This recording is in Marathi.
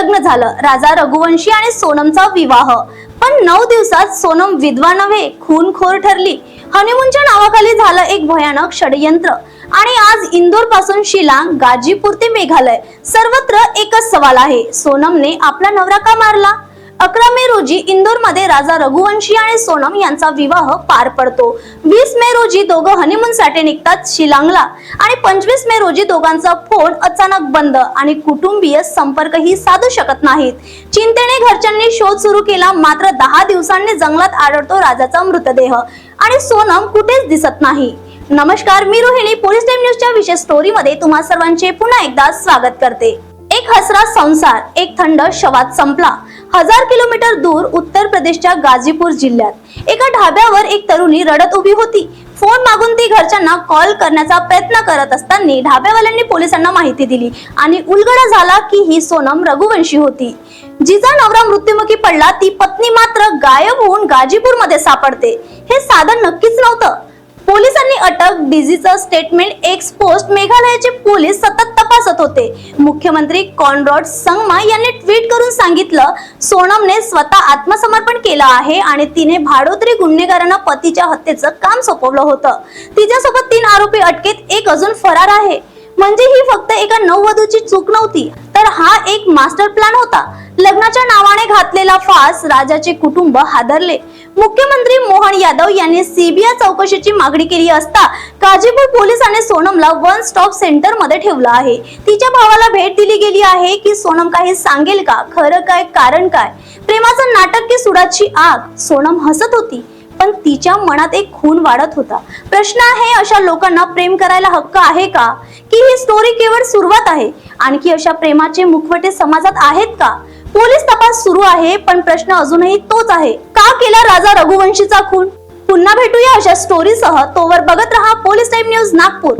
लग्न झालं. राजा रघुवंशी आणि सोनमचा विवाह. पण नऊ दिवसात सोनम विधवा नव्हे खूनखोर ठरली. हनीमूनच्या नावाखाली झालं एक भयानक षडयंत्र. आणि आज इंदोरपासून शिलांग गाजीपूर ते मेघालय. सर्वत्र एकच सवाल आहे. सोनमने आपला नवरा का मारला? अकरा मे रोजी इंदोरमध्ये राजा रघुवंशी आणि सोनम यांचा विवाह पार पडतो. वीस मे रोजी दोघं हनीमून साठी निघतात शिलांगला आणि पंचवीस मे रोजी दोघांचा फोन अचानक बंद आणि कुटुंबीय संपर्कही साधू शकत नाहीत. चिंतेने घरच्यांनी शोध सुरू केला मात्र दहा दिवसांनी जंगलात आढळतो राजाचा मृतदेह आणि सोनम कुठेच दिसत नाही. नमस्कार मी रोहिणी पोलीस टाइम न्यूजच्या विशेष स्टोरी मध्ये तुम्हा सर्वांचे पुन्हा एकदा स्वागत करते. एक हसरा संसार एक थंड शवात संपला. हजार किलोमीटर दूर उत्तर प्रदेशच्या गाझीपूर जिल्ह्यात. एका ढाब्यावर एक तरुणी रडत उभी होती. फोन मागून ती घरच्यांना कॉल करण्याचा प्रयत्न करत असताना ढाब्यावाल्यांनी पोलिसांना माहिती दिली आणि उलगडा झाला की ही सोनम रघुवंशी होती. जिचा नवरा मृत्युमुखी पडला ती पत्नी मात्र गायब होऊन गाजीपूरमध्ये सापडते. हे साधन नक्कीच नव्हतं. पोलिसांनी अटक डीजीचं स्टेटमेंट एक्स पोस्ट मेघालयाचे पोलीस सतत तपासत होते. मुख्यमंत्री कॉनरॉड संगमा यांनी ट्विट करून सांगितलं सोनमने स्वतः आत्मसमर्पण केलं आहे आणि तिने भाडोत्री गुन्हेगारांना पतीच्या हत्येचं काम सोपवलं होतं. तिच्यासोबत तीन आरोपी अटकेत एक अजून फरार आहे. म्हणजे ही फक्त एका नववधूची चूक नव्हती तर हा एक मास्टर प्लॅन होता. लग्नाच्या नावाने घातलेला फास राजाचे कुटुंब हादरले. मुख्यमंत्री मोहन यादव यांनी सीबीआय चौकशीची मागणी केली असता काजीपूर पोलिसांनी सोनमला वन स्टॉप सेंटरमध्ये ठेवलं आहे. तिच्या भावाला भेट दिली गेली आहे की सोनम काही सांगेल का? खरं काय? कारण काय? प्रेमाचं नाटक की सुडाची आग? सोनम हसत होती पण तिच्या मनात एक खून वाढत होता. प्रश्न आहे अशा लोकांना प्रेम करायला हक्क आहे का? की ही स्टोरी केवळ सुरुवात आहे? आणखी अशा प्रेमाचे मुखवटे समाजात आहेत का? पोलीस तपास सुरू आहे पण प्रश्न अजूनही तोच आहे. का केला राजा रघुवंशीचा खून? पुन्हा भेटूया अशा स्टोरीसह तोवर बघत रहा पोलीस टाइम न्यूज नागपूर.